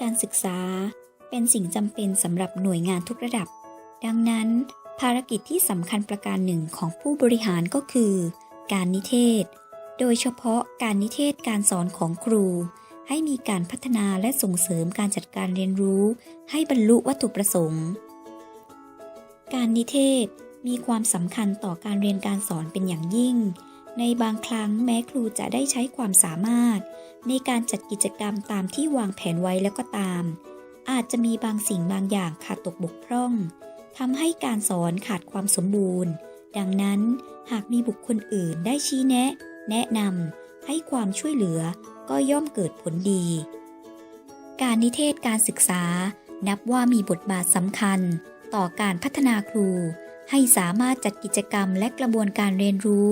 การศึกษา เป็นสิ่งจำเป็นสำหรับหน่วยงานทุกระดับ ดังนั้น ภารกิจที่สำคัญประการหนึ่งของผู้บริหารก็คือ การนิเทศ โดยเฉพาะการนิเทศการสอนของครู ให้มีการพัฒนาและส่งเสริมการจัดการเรียนรู้ ให้บรรลุวัตถุประสงค์ การนิเทศมีความสำคัญต่อการเรียนการสอนเป็นอย่างยิ่ง ในบางครั้งแม้ครูจะได้ใช้ความสามารถ ในการจัดกิจกรรมตามที่วางแผนไว้แล้วก็ตาม อาจจะมีบางสิ่งบางอย่างขาดตกบกพร่องทำให้การสอนขาดความสมบูรณ์ ดังนั้นหากมีบุคคลอื่นได้ชี้แนะ แนะนำให้ความช่วยเหลือก็ย่อมเกิดผลดี การนิเทศการศึกษา นับว่ามีบทบาทสำคัญ ต่อการพัฒนาครู ให้สามารถจัดกิจกรรมและกระบวนการเรียนรู้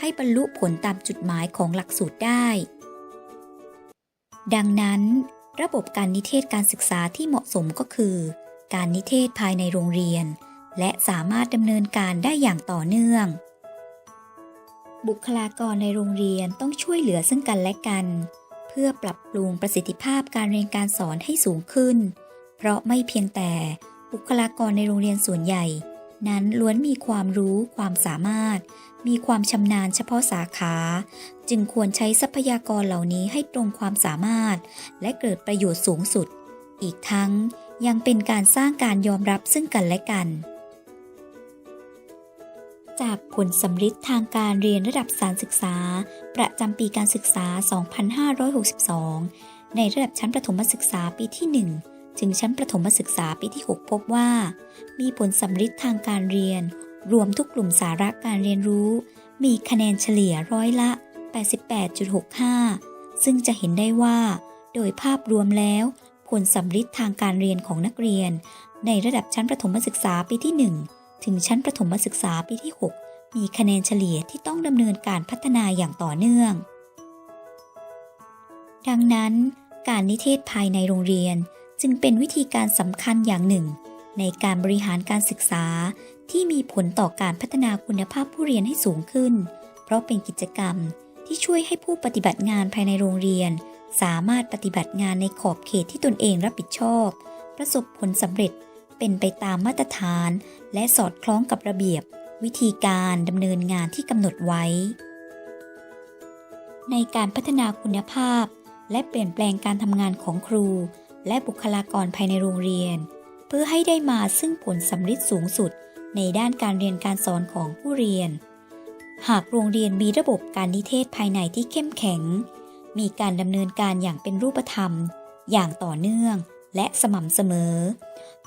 ให้บรรลุผลตามจุดหมายของหลักสูตรได้ ดังนั้น ระบบการนิเทศการศึกษาที่เหมาะสมก็คือ การนิเทศภายในโรงเรียน และสามารถดำเนินการได้อย่างต่อเนื่อง บุคลากรในโรงเรียนต้องช่วยเหลือซึ่งกันและกัน เพื่อปรับปรุงประสิทธิภาพการเรียนการสอนให้สูงขึ้น เพราะไม่เพียงแต่บุคลากรในโรงเรียนส่วนใหญ่ นั้นล้วนมีความรู้ความสามารถ มีความชำนาญเฉพาะสาขา จึงควรใช้ทรัพยากรเหล่านี้ให้ตรงความสามารถ และเกิดประโยชน์สูงสุด อีกทั้งยังเป็นการสร้างการยอมรับซึ่งกันและกัน จากผลสำฤทธิ์ทางการเรียนระดับสารศึกษา ประจำปีการศึกษา 2562 ในระดับชั้นประถมศึกษาปีที่ 1 ถึงชั้นประถมศึกษาปีที่ 6 พบว่า มีผลสำฤทธิ์ทางการเรียน รวมทุกกลุ่มสาระการเรียนรู้ มีคะแนนเฉลี่ยร้อยละ 88.65 ซึ่งจะเห็นได้ว่า โดยภาพรวมแล้ว ผลสำฤทธิ์ทางการเรียนของนักเรียน ในระดับชั้นประถมศึกษาปีที่ 1 ถึงชั้นประถมศึกษาปีที่ 6 มีคะแนนเฉลี่ยที่ต้องดำเนินการพัฒนาอย่างต่อเนื่อง ดังนั้น การนิเทศภายในโรงเรียน จึงเป็นวิธีการสำคัญอย่างหนึ่ง ในการบริหารการศึกษาที่มีผลต่อการพัฒนาคุณภาพผู้เรียนให้สูงขึ้น เพราะเป็นกิจกรรมที่ช่วยให้ผู้ปฏิบัติงานภายในโรงเรียน สามารถปฏิบัติงานในขอบเขตที่ตนเองรับผิดชอบ ประสบผลสำเร็จเป็นไปตามมาตรฐาน และสอดคล้องกับระเบียบ วิธีการดำเนินงานที่กำหนดไว้ ในการพัฒนาคุณภาพ และเปลี่ยนแปลงการทำงานของครู และบุคลากรภายในโรงเรียน เพื่อให้ได้มาซึ่งผลสำฤทธิ์สูงสุดในด้านการเรียนการสอนของผู้เรียน หากโรงเรียนมีระบบการนิเทศภายในที่เข้มแข็ง มีการดำเนินการอย่างเป็นรูปธรรม อย่างต่อเนื่องและสม่ำเสมอ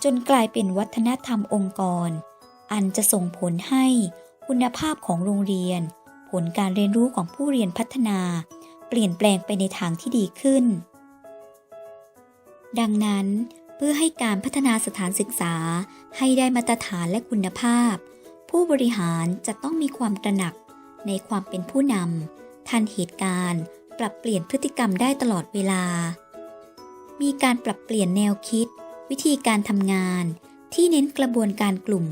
จนกลายเป็นวัฒนธรรมองค์กร อันจะส่งผลให้คุณภาพของโรงเรียน ผลการเรียนรู้ของผู้เรียนพัฒนา เปลี่ยนแปลงไปในทางที่ดีขึ้น ดังนั้นเพื่อให้การพัฒนาสถานศึกษาให้ได้มาตรฐานและคุณภาพ ผู้บริหารจะต้องมีความตระหนักในความเป็นผู้นำทันเหตุการณ์ ปรับเปลี่ยนพฤติกรรมได้ตลอดเวลา มีการปรับเปลี่ยนแนวคิด วิธีการทำงาน ที่เน้นกระบวนการกลุ่ม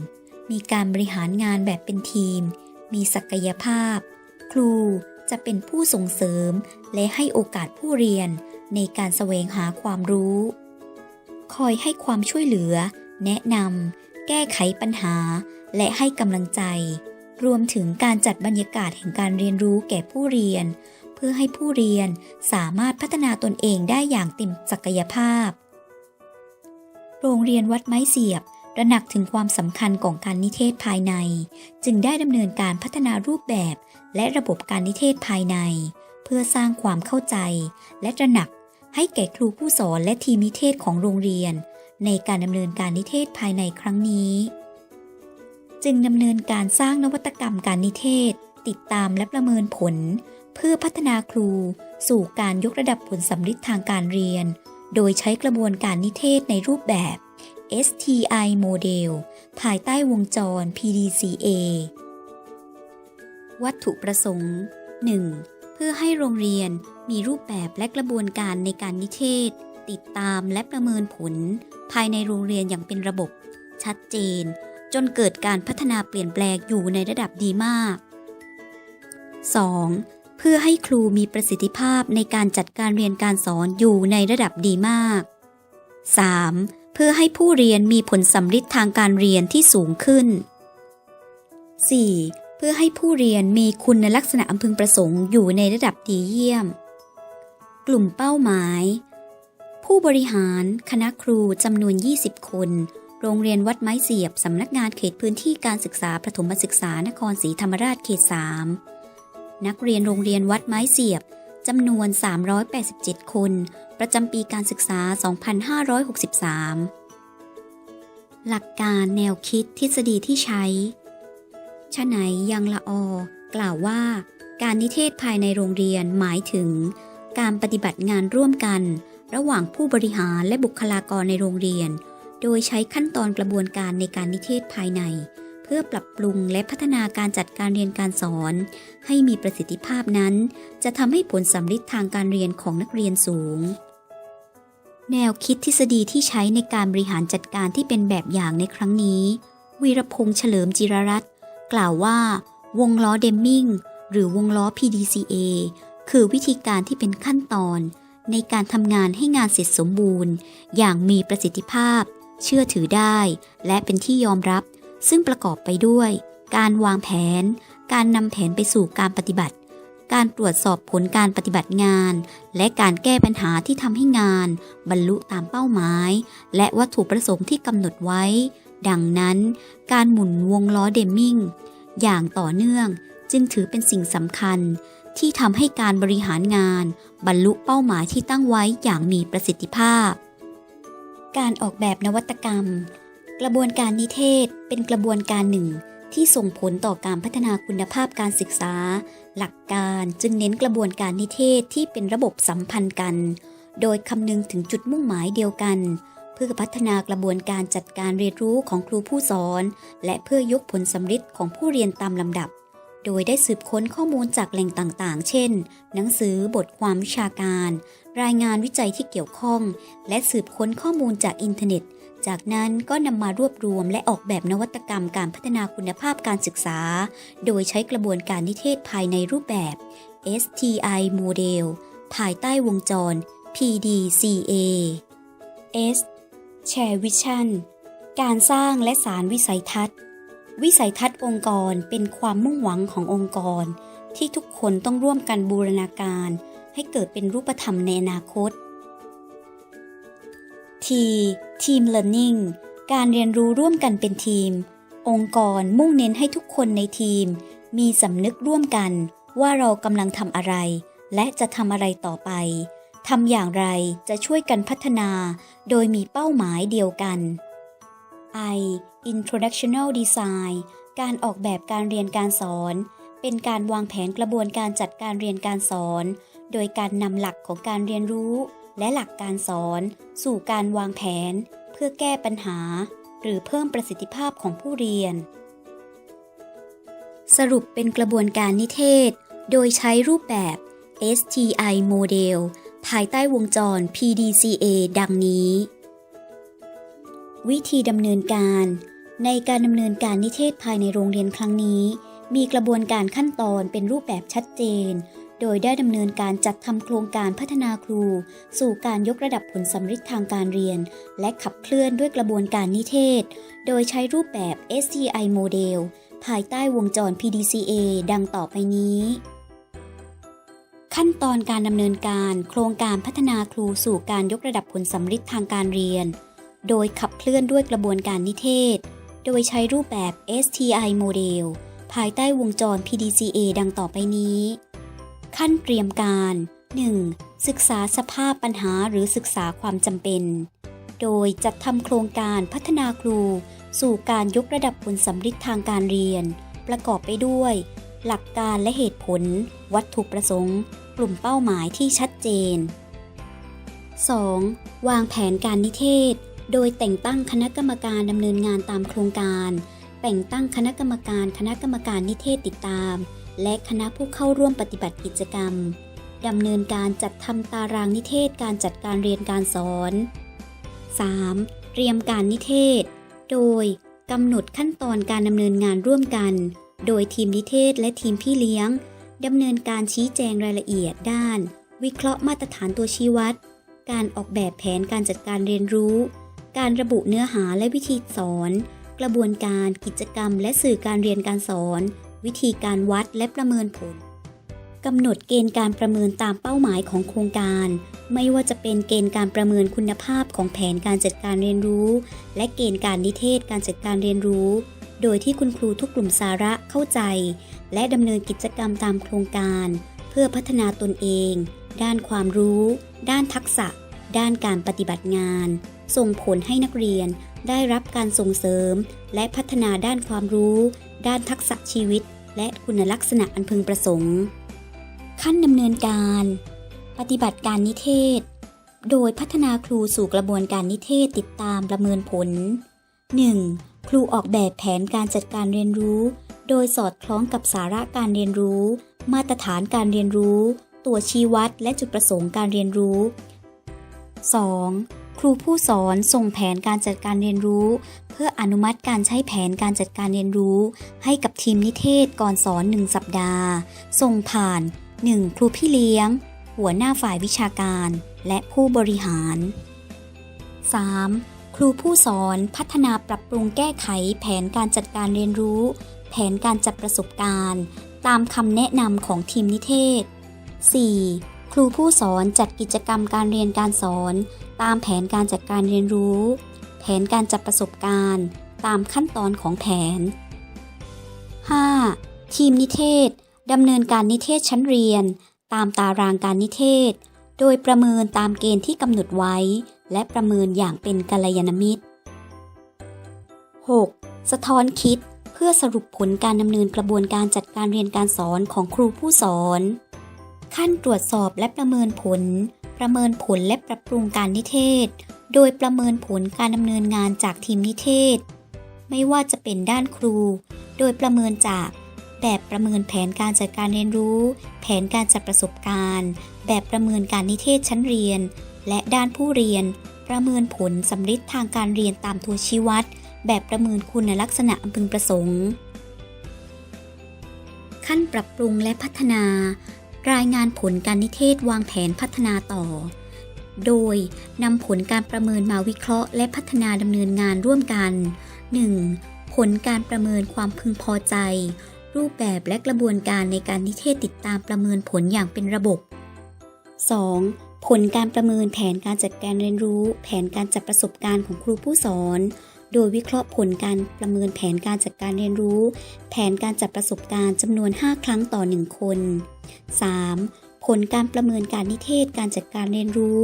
มีการบริหารงานแบบเป็นทีม มีศักยภาพ ครูจะเป็นผู้ส่งเสริมและให้โอกาสผู้เรียน ในการแสวงหาความรู้ คอยให้ความช่วยเหลือ แนะนำแก้ไขปัญหา และให้กำลังใจ รวมถึงการจัดบรรยากาศแห่งการเรียนรู้แก่ผู้เรียน เพื่อให้ผู้เรียนสามารถพัฒนาตนเองได้อย่างเต็มศักยภาพ โรงเรียนวัดไม้เสียบระหนักถึงความสำคัญของการนิเทศภายใน จึงได้ดำเนินการพัฒนารูปแบบ และระบบการนิเทศภายใน เพื่อสร้างความเข้าใจ และตระหนัก ให้แก่ครูผู้สอนและทีมนิเทศของโรงเรียน ในการดำเนินการนิเทศภายในครั้งนี้ จึงดำเนินการสร้างนวัตกรรมการนิเทศ ติดตามและประเมินผล เพื่อพัฒนาครู สู่การยกระดับผลสำฤทธิ์ทางการเรียน โดยใช้กระบวนการนิเทศในรูปแบบ STI โมเดลภายใต้วงจร PDCA วัตถุประสงค์ 1. เพื่อให้โรงเรียนมีรูปแบบและกระบวนการในการนิเทศ ติดตามและประเมินผล ภายในโรงเรียนอย่างเป็นระบบ ชัดเจน จนเกิดการพัฒนาเปลี่ยนแปลงอยู่ในระดับดีมาก 2. เพื่อให้ครูมีประสิทธิภาพในการจัดการเรียนการสอนอยู่ในระดับดีมาก 3. เพื่อให้ผู้เรียนมีผลสำลิดทางการเรียนที่สูงขึ้น 4. เพื่อให้ผู้เรียนมีคุณลักษณะอันพึงประสงค์อยู่ในระดับดีเยี่ยม กลุ่มเป้าหมาย ผู้บริหารคณะครูจำนวน 20 คน โรงเรียนวัดไม้เสียบสำนักงานเขตพื้นที่การศึกษาประถมศึกษานครศรีธรรมราชเขต 3 นักเรียนโรงเรียนวัดไม้เสียบจำนวน 387 คน ประจำปีการศึกษา 2563 หลักการแนวคิดทฤษฎีที่ใช้ ชะไหนยังละออกล่าวว่า การนิเทศภายในโรงเรียนหมายถึง การปฏิบัติงานร่วมกัน ระหว่างผู้บริหารและบุคลากรในโรงเรียน โดยใช้ขั้นตอนกระบวนการในการนิเทศภายใน เพื่อปรับปรุงและพัฒนาการจัดการเรียนการสอน ให้มีประสิทธิภาพนั้น จะทำให้ผลสำลิดทางการเรียนของนักเรียนสูงแนวคิดทฤษฎีที่ใช้ในการบริหารจัดการที่เป็นแบบอย่างในครั้งนี้ วีรพงษ์เฉลิมจิรรัตน์ กล่าวว่าวงล้อเดมมิงหรือวงล้อ PDCA คือวิธีการที่เป็นขั้นตอน ในการทำงานให้งานเสร็จสมบูรณ์ อย่างมีประสิทธิภาพ เชื่อถือได้ และเป็นที่ยอมรับ ซึ่งประกอบไปด้วย การวางแผน การนำแผนไปสู่การปฏิบัติ การตรวจสอบผลการปฏิบัติงาน และการแก้ปัญหาที่ทำให้งาน บรรลุตามเป้าหมาย และวัตถุประสงค์ที่กำหนดไว้ ดังนั้นการหมุนวงล้อเดมมิงอย่างต่อเนื่องจึงถือเป็นสิ่งสำคัญที่ทำให้การบริหารงานบรรลุเป้าหมายที่ตั้งไว้อย่างมีประสิทธิภาพ การออกแบบนวัตกรรม กระบวนการนิเทศเป็นกระบวนการหนึ่งที่ส่งผลต่อการพัฒนาคุณภาพการศึกษา หลักการจึงเน้นกระบวนการนิเทศที่เป็นระบบสัมพันธ์กัน โดยคำนึงถึงจุดมุ่งหมายเดียวกัน พื่อพัฒนากระบวนการจัดการเรียนรู้ของครูผู้สอน และเพื่อยกผลสำฤทธิ์ของผู้เรียนตามลำดับ โดยได้สืบค้นข้อมูลจากแหล่งต่างๆ เช่น หนังสือบทความวิชาการ รายงานวิจัยที่เกี่ยวข้อง และสืบค้นข้อมูลจากอินเทอร์เน็ต จากนั้นก็นำมารวบรวมและออกแบบนวัตกรรมการพัฒนาคุณภาพการศึกษา โดยใช้กระบวนการนิเทศภายในรูปแบบ STI Model ภายใต้วงจร PDCA S Share Vision การสร้างและสารวิสัยทัศน์ วิสัยทัศน์องค์กรเป็นความมุ่งหวังขององค์กร ที่ทุกคนต้องร่วมกันบูรณาการ ให้เกิดเป็นรูปธรรมในอนาคต T Team Learning การเรียนรู้ร่วมกันเป็นทีม องค์กรมุ่งเน้นให้ทุกคนในทีม มีสำนึกร่วมกันว่าเรากำลังทำอะไร และจะทำอะไรต่อไป ทำอย่างไรจะช่วยกันพัฒนาโดยมีเป้าหมายเดียวกัน I Introductional Design การออกแบบการเรียนการสอน เป็นการวางแผนกระบวนการจัดการเรียนการสอน โดยการนำหลักของการเรียนรู้ และหลักการสอน สู่การวางแผน เพื่อแก้ปัญหา หรือเพิ่มประสิทธิภาพของผู้เรียน สรุปเป็นกระบวนการนิเทศ โดยใช้รูปแบบ STI Model ภายใต้วงจร PDCA ดังนี้ วิธีดำเนินการ ในการดำเนินการนิเทศภายในโรงเรียนครั้งนี้ มีกระบวนการขั้นตอนเป็นรูปแบบชัดเจน โดยได้ดำเนินการจัดทำโครงการพัฒนาครู สู่การยกระดับผลสำฤทธิ์ทางการเรียน และขับเคลื่อนด้วยกระบวนการนิเทศ โดยใช้รูปแบบ STI Model ภายใต้วงจร PDCA ดังต่อไปนี้ ขั้นตอนการดำเนินการโครงการพัฒนาครูสู่การยกระดับผลสำฤทธิ์ทางการเรียน โดยขับเคลื่อนด้วยกระบวนการนิเทศ โดยใช้รูปแบบ STI Model ภายใต้วงจร PDCA ดังต่อไปนี้ ขั้นเตรียมการ 1. ศึกษาสภาพปัญหาหรือศึกษาความจำเป็น โดยจัดทำโครงการพัฒนาครู สู่การยกระดับผลสำฤทธิ์ทางการเรียน ประกอบไปด้วย หลักการและเหตุผล วัตถุประสงค์ กลุ่มเป้าหมายที่ชัดเจน 2. วางแผนการนิเทศ โดยแต่งตั้งคณะกรรมการดำเนินงานตามโครงการ แต่งตั้งคณะกรรมการคณะกรรมการนิเทศติดตาม และคณะผู้เข้าร่วมปฏิบัติกิจกรรมดำเนินการจัดทำตารางนิเทศการจัดการเรียนการสอน 3. เตรียมการนิเทศ โดยกำหนดขั้นตอนการดำเนินงานร่วมกัน โดยทีมนิเทศและทีมพี่เลี้ยง ดำเนินการชี้แจงรายละเอียดด้าน วิเคราะห์มาตรฐานตัวชี้วัด การออกแบบแผนการจัดการเรียนรู้ การระบุเนื้อหาและวิธีสอน กระบวนการกิจกรรม และสื่อการเรียนการสอน วิธีการวัดและประเมินผลกำหนดเกณฑ์การประเมินตามเป้าหมายของโครงการ ไม่ว่าจะเป็นเกณฑ์การประเมินคุณภาพของแผนการจัดการเรียนรู้ และเกณฑ์การนิเทศการจัดการเรียนรู้ โดยที่คุณครูทุกกลุ่มสาระเข้าใจ และดำเนินกิจกรรมตามโครงการ เพื่อพัฒนาตนเอง ด้านความรู้ ด้านทักษะ ด้านการปฏิบัติงาน ส่งผลให้นักเรียนได้รับการส่งเสริม และพัฒนาด้านความรู้ ด้านทักษะชีวิต และคุณลักษณะอันพึงประสงค์ ขั้นดำเนินการ ปฏิบัติการนิเทศ โดยพัฒนาครูสู่กระบวนการนิเทศติดตามประเมินผล 1. ครูออกแบบแผนการจัดการเรียนรู้ โดยสอดคล้องกับสาระการเรียนรู้ มาตรฐานการเรียนรู้ ตัวชี้วัดและจุดประสงค์การเรียนรู้ 2. ครูผู้สอนส่งแผนการจัดการเรียนรู้ เพื่ออนุมัติการใช้แผนการจัดการเรียนรู้ ให้กับทีมนิเทศก่อนสอน 1 สัปดาห์ ส่งผ่าน 1. ครูพี่เลี้ยง หัวหน้าฝ่ายวิชาการ และผู้บริหาร 3. ครูผู้สอนพัฒนาปรับปรุงแก้ไขแผนการจัดการเรียนรู้ แผนการจัดประสบการณ์ ตามคำแนะนำของทีมนิเทศ 4. ครูผู้สอนจัดกิจกรรมการเรียนการสอน ตามแผนการจัดการเรียนรู้ แผนการจัดประสบการณ์ ตามขั้นตอนของแผน 5. ทีมนิเทศดำเนินการนิเทศชั้นเรียน ตามตารางการนิเทศ โดยประเมินตามเกณฑ์ที่กำหนดไว้ และประเมินอย่างเป็นกัลยาณมิตร 6. สะท้อนคิดเพื่อสรุปผลการดำเนินกระบวนการจัดการเรียนการสอนของครูผู้สอน ขั้นตรวจสอบและประเมินผล ประเมินผลและปรับปรุงการนิเทศ โดยประเมินผลการดำเนินงานจากทีมนิเทศ ไม่ว่าจะเป็นด้านครู โดยประเมินจากแบบประเมินแผนการจัดการเรียนรู้ แผนการจัดประสบการณ์ แบบประเมินการนิเทศชั้นเรียน และด้านผู้เรียน ประเมินผลสำลิดทางการเรียนตามตัวชี้วัด แบบประเมินคุณลักษณะอันพึงประสงค์ ขั้นปรับปรุงและพัฒนา รายงานผลการนิเทศวางแผนพัฒนาต่อ โดยนำผลการประเมินมาวิเคราะห์ และพัฒนาดำเนินงานร่วมกัน 1. ผลการประเมินความพึงพอใจ รูปแบบและกระบวนการในการนิเทศติดตามประเมินผลอย่างเป็นระบบ 2. ผลการประเมินแผนการจัดการเรียนรู้ แผนการจัดประสบการณ์ของครูผู้สอน โดยวิเคราะห์ผลการประเมินแผนการจัดการเรียนรู้ แผนการจัดประสบการณ์จำนวน 5 ครั้งต่อ 1 คน 3. ผลการประเมินการนิเทศการจัดการเรียนรู้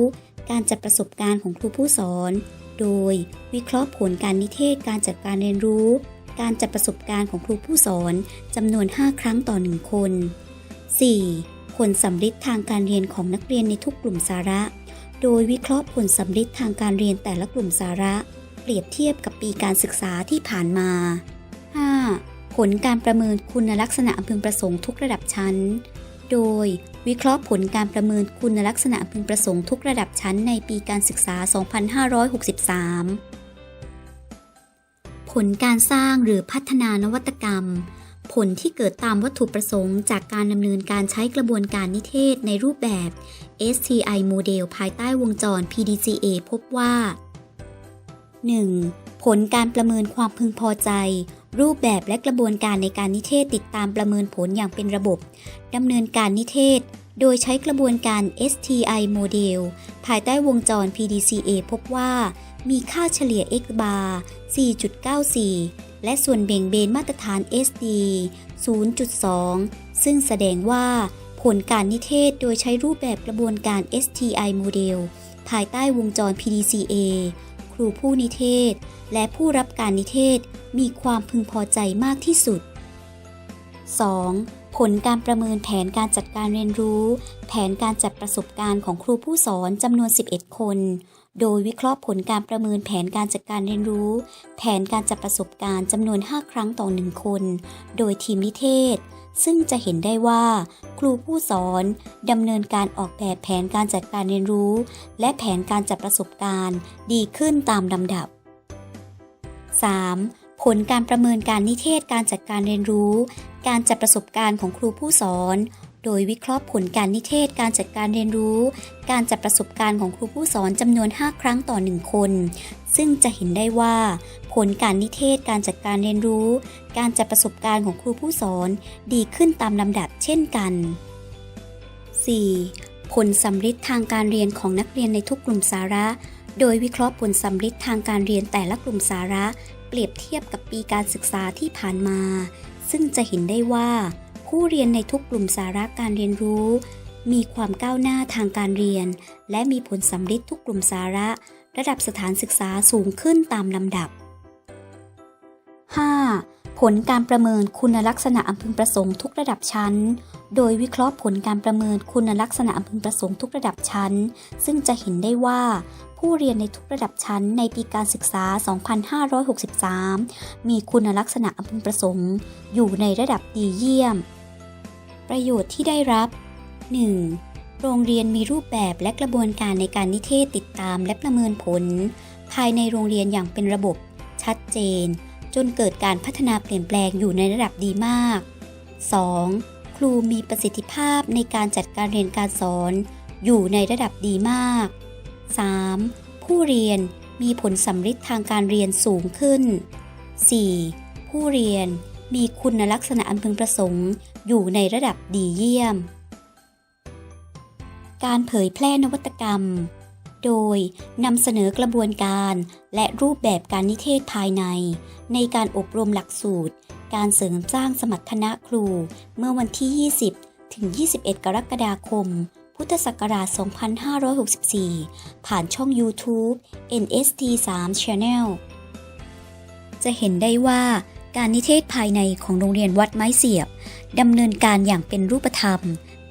การจัดประสบการณ์ของครูผู้สอน โดยวิเคราะห์ผลการนิเทศการจัดการเรียนรู้ การจัดประสบการณ์ของครูผู้สอนจำนวน 5 ครั้งต่อ 1 คน 4. ผลสำลิดทางการเรียนของนักเรียนในทุกกลุ่มสาระ โดยวิเคราะห์ผลสำลิดทางการเรียนแต่ละกลุ่มสาระ เปรียบเทียบกับปีการศึกษาที่ผ่านมา 5. ผลการประเมินคุณลักษณะอันพึงประสงค์ทุกระดับชั้น โดยวิเคราะห์ผลการประเมินคุณลักษณะอันพึงประสงค์ทุกระดับชั้นในปีการศึกษา 2563 ผลการสร้างหรือพัฒนานวัตกรรม ผลที่เกิดตามวัตถุประสงค์จากการดำเนินการใช้กระบวนการนิเทศในรูปแบบ STI โมเดลภายใต้วงจร PDCA พบว่า 1. ผลการประเมินความพึงพอใจ รูปแบบและกระบวนการในการนิเทศติดตามประเมินผลอย่างเป็นระบบดำเนินการนิเทศ โดยใช้กระบวนการ STI โมเดลภายใต้วงจร PDCA พบว่า มีค่าเฉลี่ย x bar 4.94 และส่วนเบ่งเบนมาตรฐาน SD 0.2 ซึ่งแสดงว่าผลการนิเทศโดยใช้รูปแบบกระบวนการ STI โมเดลภายใต้วงจร PDCA ครูผู้นิเทศ และผู้รับการนิเทศมีความพึงพอใจมากที่สุด 2. ผลการประเมินแผนการจัดการเรียนรู้ แผนการจัดประสบการณ์ของครูผู้สอนจำนวน 11 คน โดยวิเคราะห์ผลการประเมินแผนการจัดการเรียนรู้ แผนการจัดประสบการณ์จำนวน 5 ครั้งต่อ 1 คน โดยทีมนิเทศ ซึ่งจะเห็นได้ว่า ครูผู้สอนดำเนินการออกแบบแผนการจัดการเรียนรู้ และแผนการจัดประสบการณ์ ดีขึ้นตามลำดับ 3. ผลการประเมินการนิเทศการจัดการเรียนรู้ การจัดประสบการณ์ของครูผู้สอน โดยวิเคราะห์ผลการนิเทศการจัดการเรียนรู้ การจัดประสบการณ์ของครูผู้สอนจำนวน 5 ครั้งต่อ 1 คน ซึ่งจะเห็นได้ว่า ผลการนิเทศการจัดการเรียนรู้ การจัดประสบการณ์ของครูผู้สอนดีขึ้นตามลำดับเช่นกัน 4. ผลสัมฤทธิ์ทางการเรียนของนักเรียนในทุกกลุ่มสาระ โดยวิเคราะห์ผลสัมฤทธิ์ทางการเรียนแต่ละกลุ่มสาระ เปรียบเทียบกับปีการศึกษาที่ผ่านมา ซึ่งจะเห็นได้ว่า ผู้เรียนในทุกกลุ่มสาระการเรียนรู้ มีความก้าวหน้าทางการเรียน และมีผลสัมฤทธิ์ทุกกลุ่มสาระ ระดับสถานศึกษาสูงขึ้นตามลำดับ 5. ผลการประเมินคุณลักษณะอันพึงประสงค์ทุกระดับชั้น โดยวิเคราะห์ผลการประเมินคุณลักษณะอันพึงประสงค์ทุกระดับชั้น ซึ่งจะเห็นได้ว่าผู้เรียนในทุกระดับชั้นในปีการศึกษา 2563 มีคุณลักษณะอันพึงประสงค์ อยู่ในระดับดีเยี่ยม ประโยชน์ที่ได้รับ 1. โรงเรียนมีรูปแบบและกระบวนการในการนิเทศติดตามและประเมินผล ภายในโรงเรียนอย่างเป็นระบบ ชัดเจน จนเกิดการพัฒนาเปลี่ยนแปลงอยู่ในระดับดีมาก 2. ครูมีประสิทธิภาพในการจัดการเรียนการสอน อยู่ในระดับดีมาก 3. ผู้เรียนมีผลสัมฤทธิ์ทางการเรียนสูงขึ้น 4. ผู้เรียน มีคุณลักษณะอันพึงประสงค์ อยู่ในระดับดีเยี่ยม การเผยแพร่นวัตกรรม โดยนำเสนอกระบวนการและรูปแบบการนิเทศภายใน ในการอบรมหลักสูตร การเสริมสร้างสมรรถนะครู เมื่อวันที่ 20 ถึง 21 กรกฎาคมพุทธศักราช 2564 ผ่านช่อง YouTube NST 3 Channel จะเห็นได้ว่า การนิเทศภายในของโรงเรียนวัดไม้เสียบดำเนินการอย่างเป็นรูปธรรม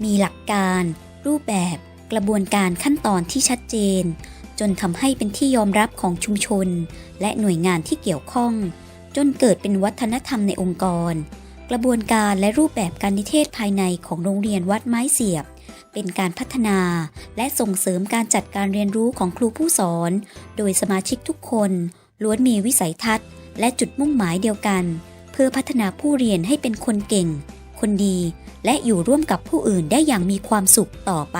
มีหลักการ รูปแบบ กระบวนการขั้นตอนที่ชัดเจน จนทำให้เป็นที่ยอมรับของชุมชน และหน่วยงานที่เกี่ยวข้อง จนเกิดเป็นวัฒนธรรมในองค์กร กระบวนการและรูปแบบการนิเทศภายในของโรงเรียนวัดไม้เสียบ เป็นการพัฒนาและส่งเสริมการจัดการเรียนรู้ของครูผู้สอน โดยสมาชิกทุกคนล้วนมีวิสัยทัศน์ และจุดมุ่งหมายเดียวกัน เพื่อพัฒนาผู้เรียนให้เป็นคนเก่ง คนดี และอยู่ร่วมกับผู้อื่นได้อย่างมีความสุขต่อไป